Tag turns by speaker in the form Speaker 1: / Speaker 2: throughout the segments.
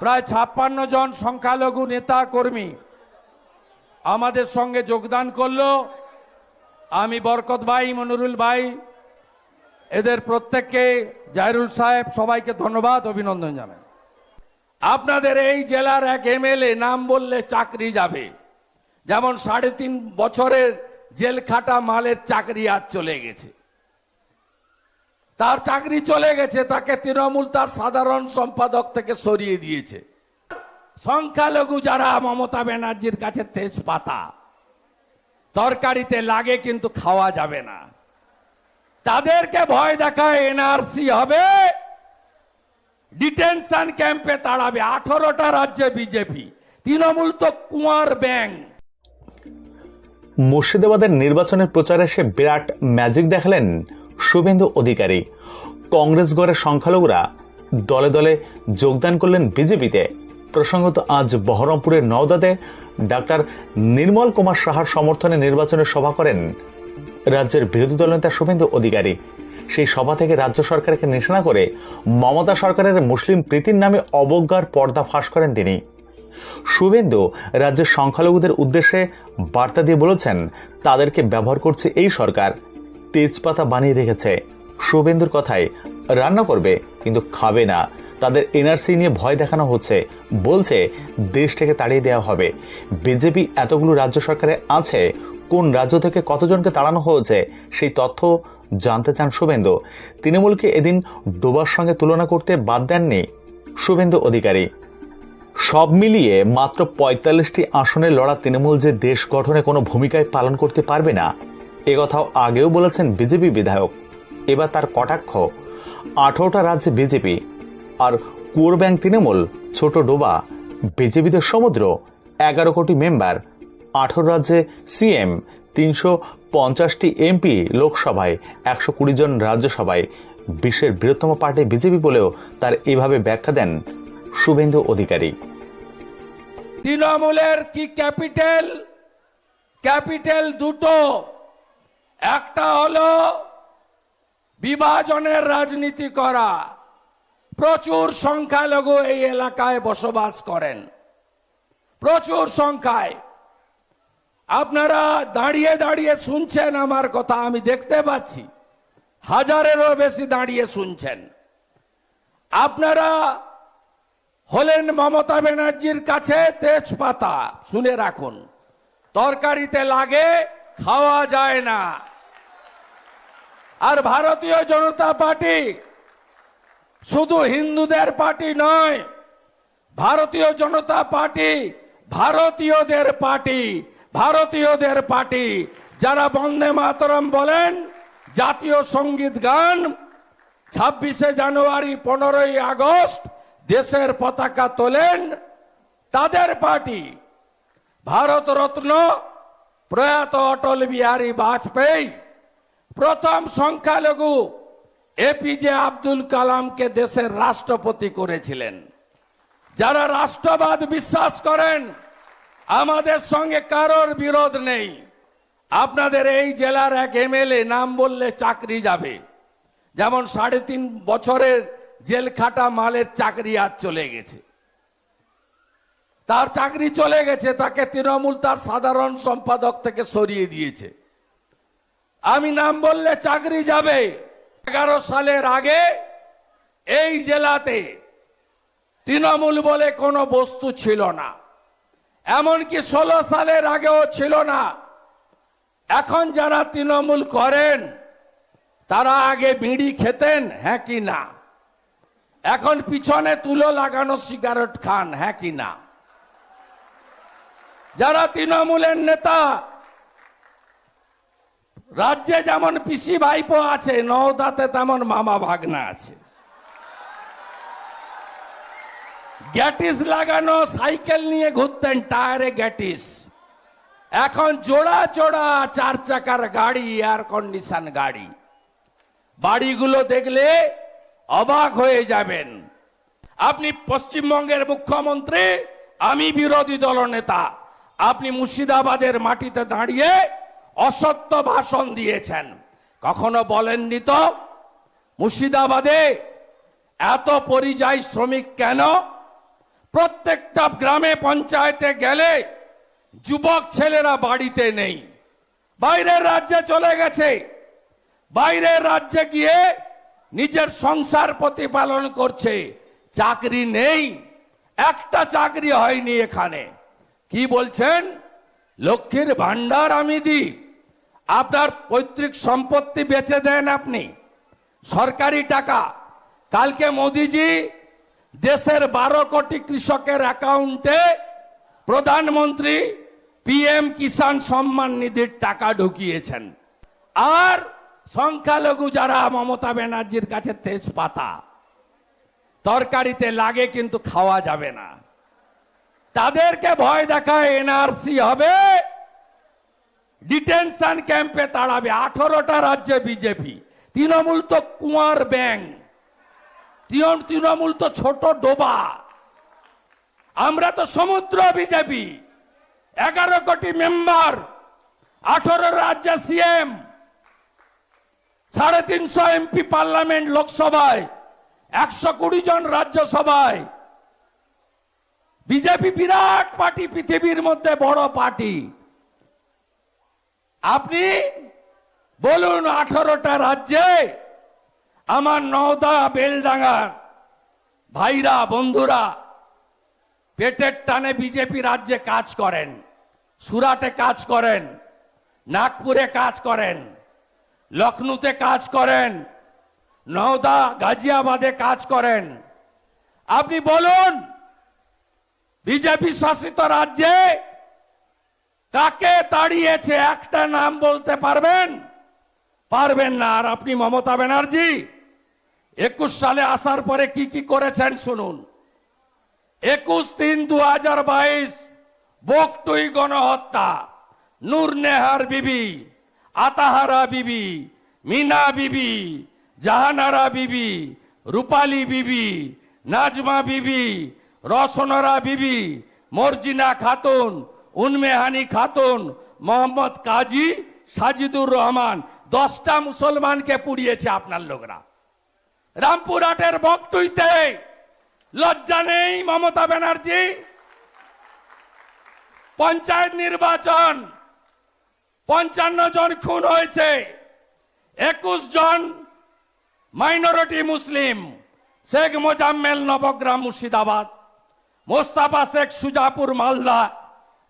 Speaker 1: প্রায় ছাপ্পান্ন জন সংখ্যালঘু নেতা কর্মী আমাদের সঙ্গে যোগদান করল। আমি বরকত ভাই, মনুরুল ভাই, এদের প্রত্যেককে জাহিরুল সাহেব সবাইকে ধন্যবাদ, অভিনন্দন জানাই। আপনাদের এই জেলার এক এমএলএ নাম বললে চাকরি যাবে। যেমন সাড়ে তিন বছরের জেল খাটা মালের চাকরি আজ চলে গেছে। তার চাকরি চলে গেছে, তাকে তৃণমূল তার সাধারণ সম্পাদক থেকে সরিয়ে দিয়েছে। সংখ্যালঘু যারা, মমতা ব্যানার্জির কাছে তেজপাতা। তরকারিতে লাগে কিন্তু খাওয়া যাবে না। তাদেরকে ভয় দেখায় এনআরসি হবে। ডিটেনশন ক্যাম্পে তাড়াবে আঠারোটা রাজ্যে বিজেপি। তৃণমূল তো কুয়ার ব্যাংক
Speaker 2: মুর্শিদাবাদের নির্বাচনের প্রচারে সে বিরাট ম্যাজিক দেখালেন শুভেন্দু অধিকারী। কংগ্রেস গড়ের সংখ্যালঘুরা দলে দলে যোগদান করলেন বিজেপিতে। প্রসঙ্গত আজ বহরমপুরের নওদাতে ডাক্তার নির্মল কুমার সাহার সমর্থনে নির্বাচনের সভা করেন রাজ্যের বিরোধী দলনেতা শুভেন্দু অধিকারী। সেই সভা থেকে রাজ্য সরকারকে নিশানা করে মমতা সরকারের মুসলিম প্রীতির নামে অবজ্ঞার পর্দা ফাঁস করেন তিনি। শুভেন্দু রাজ্যের সংখ্যালঘুদের উদ্দেশ্যে বার্তা দিয়ে বলেছেন, তাদেরকে ব্যবহার করছে এই সরকার। তেজপাতা বানিয়ে রেখেছে। শুভেন্দুর কথায়, রান্না করবে, কিন্তু খাবে না। তাদের এনআরসি নিয়ে ভয় দেখানো হচ্ছে। বলছে দেশ থেকে তাড়িয়ে দেওয়া হবে। বিজেপি এতগুলো রাজ্য সরকারে আছে। কোন রাজ্য থেকে কতজনকে তাড়ানো হয়েছে, সেই তথ্য জানতে চান শুভেন্দু। তৃণমূলকে এদিন ডোবার সঙ্গে তুলনা করতে বাদ দেননি শুভেন্দু অধিকারী। সব মিলিয়ে মাত্র পঁয়তাল্লিশটি আসনে লড়া তৃণমূল যে দেশ গঠনে কোনো ভূমিকায় পালন করতে পারবে না এ কথাও আগেও বলেছেন বিজেপি বিধায়ক। এবার তার কটাক্ষ, আঠারোটা রাজ্যে বিজেপি আর কুয়োর ব্যাংক তৃণমূল, ছোট ডোবা, বিজেপিদের সমুদ্র, এগারো কোটি মেম্বার, আঠারো রাজ্যে সিএম, তিনশো পঞ্চাশটি এমপি লোকসভায়, একশো কুড়ি জন রাজ্যসভায়, বিশ্বের বৃহত্তম পার্টি বিজেপি বলেও তার এভাবে ব্যাখ্যা দেন শুভেন্দু অধিকারী।
Speaker 1: তৃণমূলের কি ক্যাপিটাল? ক্যাপিটাল দুটো। একটা হলো বিভাজনের রাজনীতি করা। প্রচুর সংখ্যালঘু এই এলাকায় বসবাস করেন। প্রচুর সংখ্যায়। আপনারা দাঁড়িয়ে দাঁড়িয়ে শুনছেন আমার কথা, আমি দেখতে পাচ্ছি। হাজারেরও বেশি দাঁড়িয়ে শুনছেন। আপনারা হলেন মমতা ব্যানার্জির কাছে তেজপাতা, শুনে রাখুন। তরকারিতে লাগে, খাওয়া যায় না। আর ভারতীয় জনতা পার্টি শুধু হিন্দুদের পার্টি নয়, ভারতীয় জনতা পার্টি ভারতীয়দের পার্টি ভারতীয়দের পার্টি। যারা বন্দে মাতরম বলেন, জাতীয় সংগীত গান, ছাব্বিশে জানুয়ারি পনেরোই আগস্ট দেশের পতাকা তোলেন, তাদের পার্টি ভারত রত্ন প্রয়াত অটল বিহারী বাজপেয়ী। প্রথম সংখ্যালঘু এপিজে আব্দুল কালামকে দেশের রাষ্ট্রপতি করেছিলেন। যারা রাষ্ট্রবাদ বিশ্বাস করেন, আমাদের সঙ্গে কারোর বিরোধ নেই। আপনাদের এই জেলার এক এমএলএ নাম বললে চাকরি যাবে। যেমন সাড়ে তিন বছরের জেল খাটা মালের চাকরি আর চলে গেছে। তার চাকরি চলে গেছে, তাকে তৃণমূল তার সাধারণ সম্পাদক থেকে সরিয়ে দিয়েছে। আমি নাম বললে চাকরি যাবে। এগারো সালের আগে এই জেলাতে তৃণমূল বলে কোনো বস্তু ছিল না। এমনকি ষোলো সালের আগেও ছিল না। এখন যারা তৃণমূল করেন, তারা আগে বিড়ি খেতেন হ্যাঁ কি না? এখন পিছনে তুলো লাগানো সিগারেট খান হ্যাঁ কি না? যারা তৃণমূলের নেতা রাজ্যে যেমন পিসি ভাইপো আছে, নওদাতে তেমন মামা ভাগনা আছে। গ্যাটিস লাগানো, সাইকেল নিয়ে ঘুরতেন, টায়ারে গ্যাটিস। এখন জোড়া চোড়া চার চাকার গাড়ি এয়ার কন্ডিশন গাড়ি। বাড়িগুলো দেখলে অবাক হয়ে যাবেন। আপনি পশ্চিমবঙ্গের মুখ্যমন্ত্রী, আমি বিরোধী দল নেতা আপনি মুর্শিদাবাদের মাটিতে দাঁড়িয়ে অসত্য ভাষণ দিয়েছেন। কখনো বলেননি তো, মুর্শিদাবাদে এত পরিযায়ী শ্রমিক কেন? প্রত্যেকটা গ্রামে পঞ্চায়েতে গেলে যুবক ছেলেরা বাড়িতে নেই। বাইরের রাজ্যে চলে গেছে। বাইরের রাজ্যে গিয়ে নিজের সংসার প্রতিপালন করছে। চাকরি নেই। একটা চাকরি হয়নি এখানে। কি বলছেন? লক্ষ্মীর ভান্ডার আমি দিই। আপনার পৈতৃক সম্পত্তি বেচে দেন আপনি। সরকারি টাকা। কালকে মোদিজি দেশের বারো কোটি কৃষকের অ্যাকাউন্টে প্রধানমন্ত্রী পিএম কিষাণ সম্মান নিধির টাকা ঢুকিয়েছেন। আর সংখ্যালঘু যারা, মমতা ব্যানার্জির কাছে তেজপাতা। তরকারিতে লাগে কিন্তু খাওয়া যাবে না। তাদেরকে ভয় দেখায় এনআরসি হবে। ডিটেনশন ক্যাম্পে তাড়াবে আঠারোটা রাজ্যে বিজেপি তৃণমূল তো কুয়ার ব্যাং তৃণ- তৃণমূল তো ছোট ডোবা। আমরা তো সমুদ্র বিজেপি এগারো কোটি মেম্বার আঠারো রাজ্যে সিএম সাড়ে তিনশো এমপি পার্লামেন্ট লোকসভায়, একশো কুড়ি জন রাজ্যসভায়। বিজেপি বিরাট পার্টি, পৃথিবীর মধ্যে বড় পার্টি। আপনি বলুন আঠারোটা রাজ্যে আমার নওদা বেলডাঙ্গার ভাইরা, বন্ধুরা, পেটের টানে বিজেপি রাজ্যে কাজ করেন, সুরাটে কাজ করেন, নাগপুরে কাজ করেন লখনৌতে কাজ করেন, নওদা, গাজিয়াবাদে কাজ করেন। আপনি বলুন, বিজেপি শাসিত রাজ্যে কাকে তাড়িয়েছে একটা নাম বলতে পারবেন? পারবেন না। আর আপনি মমতা ব্যানার্জি, একুশ সালে আসার পরে কি কি করেছেন শুনুন। একুশ তিন দু হাজার বাইশ বকটুই গণহত্যা, নূর নেহার বিবি, আতাহারা বিবি, মিনা বিবি, জাহানারা বিবি, রূপালী বিবি, নাজমা বিবি, রসনরা বিবি, মর্জিনা খাতুন উন্মেহানি খাতুন মোহাম্মদ কাজী সাজিদুর রহমান। দশটা মুসলমানকে পুড়িয়েছে আপনার লোকরা। রামপুরহাটের বকটুইতে লজ্জা নেই মমতা ব্যানার্জি। পঞ্চায়েত নির্বাচন, পঞ্চান্ন জন খুন হয়েছে। একুশ জন মাইনরিটি মুসলিম। শেখ মোজাম্মেল নবগ্রাম মুর্শিদাবাদ। মোস্তাফা শেখ সুজাপুর মালদা।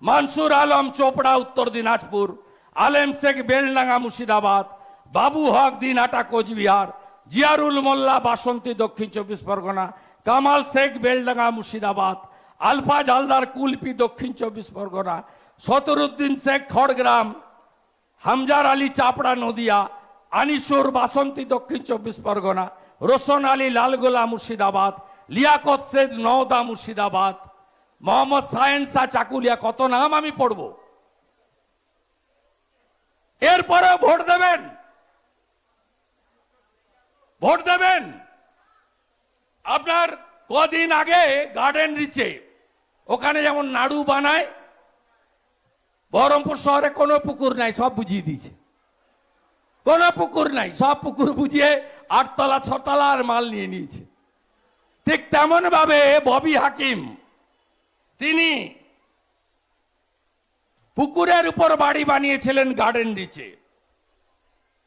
Speaker 1: মানসুর আলম চোপড়া, উত্তর দিনাজপুর, আলেম শেখ বেলডাঙ্গা মুর্শিদাবাদ, বাবু হক দিনহাটা কোচবিহার, জিয়ারুল মোল্লা, বাসন্তী, দক্ষিণ চব্বিশ পরগনা, কামাল শেখ বেলডাঙ্গা মুর্শিদাবাদ আলফাজ হালদার কুলপি, দক্ষিণ চব্বিশ পরগনা সতরুদ্দিন শেখ খড়গ্রাম, হামজার আলী চাপড়া, নদিয়া, আনিসুর বাসন্তী, দক্ষিণ চব্বিশ পরগনা, রোশন আলী লালগোলা, মুর্শিদাবাদ, লিয়াকত শেখ নওদা, মুর্শিদাবাদ। মোহাম্মদ সায়েন শাহ চাকুলিয়া কত নাম আমি পড়ব? এরপরে ভোট দেবেন। ভোট দেবেন। আপনার কদিন আগে গার্ডেন রিচে, ওখানে যেমন নাড়ু বানায়, বহরমপুর শহরে কোনো পুকুর নাই, সব বুঝিয়ে দিয়েছে। কোনো পুকুর নাই, সব পুকুর বুঝিয়ে আটতলা, ছতলা আর মাল নিয়ে নিয়েছে। ঠিক তেমন ভাবে ববি হাকিম তিনি পুকুরের উপর বাড়ি বানিয়েছিলেন গার্ডেন রিচে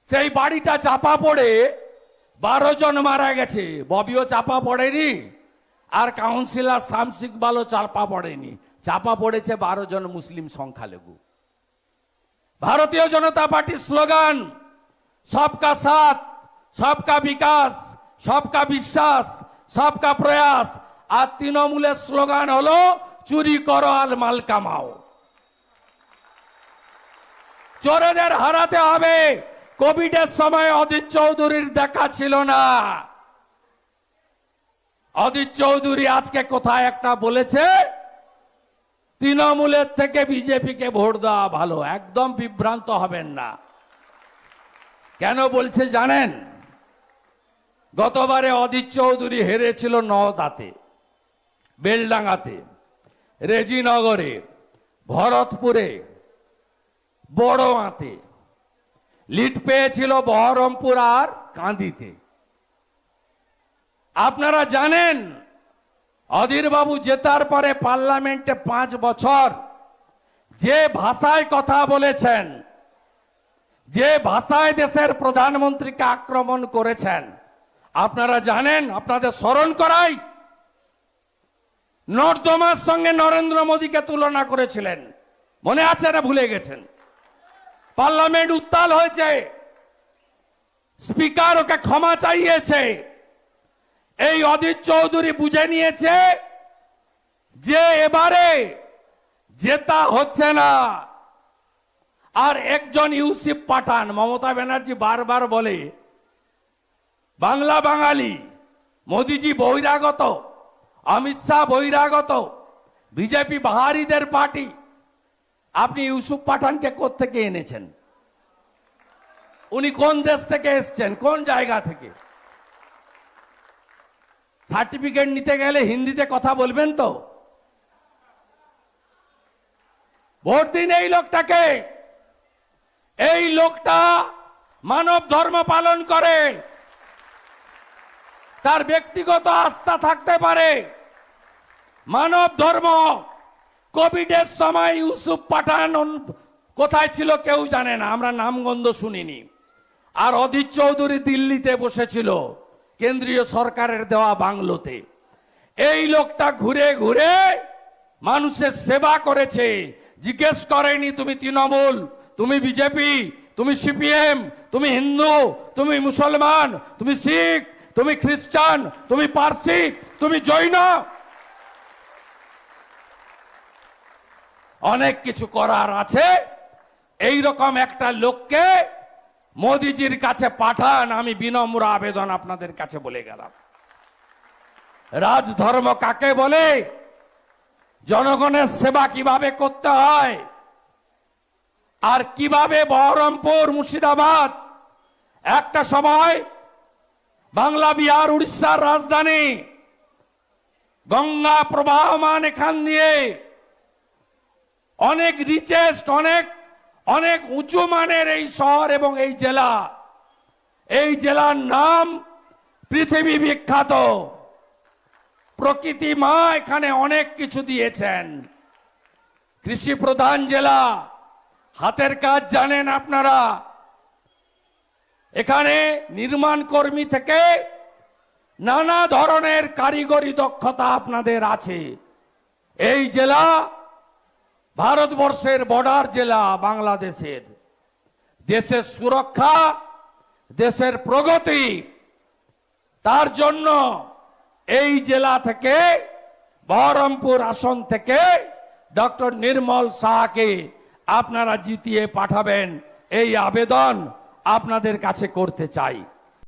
Speaker 1: সেই বাড়িটা চাপা পড়ে বারো জন মারা গেছে। ববিও চাপা পড়েনি আর কাউন্সিলর শামসিক বালো চাপা পড়েনি। চাপা পড়েছে বারো জন মুসলিম সংখ্যালঘু। ভারতীয় জনতা পার্টির স্লোগান, সবকা সাথ, সবকা বিকাশ, সবকা বিশ্বাস, সবকা প্রয়াস। আর তৃণমূলের স্লোগান হলো চুরি করো আর মাল কামাও। চোরেদের হারাতে হবে। কোভিডের সময় অদিত চৌধুরীর দেখা ছিল না। অদিত চৌধুরী আজকে কোথায় একটা বলেছে, তৃণমূলের থেকে বিজেপিকে ভোট দেওয়া ভালো, একদম বিভ্রান্ত হবেন না। কেন বলছে জানেন? গতবারে অদিত চৌধুরী হেরেছিল নওদাতে, বেলডাঙ্গাতে। রেজিনগরে, ভরতপুরে, বড়মাতে। লিড পেয়েছিল বহরমপুর আর কান্দিতে। আপনারা জানেন অধীর বাবু জেতার পরে পার্লামেন্টে পাঁচ বছর যে ভাষায় কথা বলেছেন, যে ভাষায় দেশের প্রধানমন্ত্রীকে আক্রমণ করেছেন, আপনারা জানেন, আপনাদের স্মরণ করাই নর্দমার সঙ্গে নরেন্দ্র মোদীকে তুলনা করেছিলেন। মনে আছে না ভুলে গেছেন? পার্লামেন্ট উত্তাল হয়েছে। স্পিকার ওকে ক্ষমা চাইয়েছে। এই অজিত চৌধুরী বুঝে নিয়েছে যে এবারে জেতা হচ্ছে না। আর একজন ইউসিফ পাঠান, মমতা ব্যানার্জি বারবার বলে, বাংলা বাঙালি, মোদিজি বহিরাগত। অমিত শাহ বহিরাগত, বিজেপি বাহারিদের পার্টি। আপনি ইউসুফ পাঠানকে থেকে এনেছেন? উনি কোন দেশ থেকে এসছেন? কোন জায়গা থেকে? সার্টিফিকেট নিতে গেলে হিন্দিতে কথা বলবেন তো? ভোট দিন এই লোকটাকে। এই লোকটা মানব ধর্ম পালন করে। তার ব্যক্তিগত আস্থা থাকতে পারে। মানব ধর্ম, কোভিডের সময় ইউসুফ পাঠান কোথায় ছিল কেউ জানে না, আমরা নামগন্ধ শুনিনি। আর অধীর চৌধুরী দিল্লিতে বসেছিল, কেন্দ্রীয় সরকারের দেওয়া বাংলোতে। এই লোকটা ঘুরে ঘুরে মানুষের সেবা করেছে, জিজ্ঞেস করেনি তুমি তৃণমূল, তুমি বিজেপি, তুমি সিপিএম, তুমি হিন্দু, তুমি মুসলমান, তুমি শিখ তুমি খ্রিস্টান, তুমি পার্সি, তুমি জৈন। অনেক কিছু করার আছে। এই রকম একটা লোককে মোদিজির কাছে পাঠান, আমি বিনম্র আবেদন আপনাদের কাছে বলে গেলাম। রাজধর্ম কাকে বলে? জনগণের সেবা কীভাবে করতে হয়? আর কীভাবে বহরমপুর মুর্শিদাবাদ? একটা সময় বাংলা, বিহার, উড়িষ্যার রাজধানী। গঙ্গা প্রবাহমান এখান দিয়ে। অনেক রিচেস্ট অনেক অনেক উঁচু মানের এই শহর এবং এই জেলা। এই জেলার নাম পৃথিবী বিখ্যাত। প্রকৃতি মা এখানে অনেক কিছু দিয়েছেন। কৃষি প্রধান জেলা। হাতের কাজ জানেন আপনারা। এখানে নির্মাণ কর্মী থেকে নানা ধরনের কারিগরি দক্ষতা আপনাদের আছে। এই জেলা ভারতবর্ষের বর্ডার জেলা বাংলাদেশের। দেশের সুরক্ষা, দেশের প্রগতি, তার জন্য এই জেলা থেকে, বহরমপুর আসন থেকে ডক্টর নির্মল শাহকে আপনারা জিতিয়ে পাঠাবেন এই আবেদন। আপনাদের কাছে করতে চাই।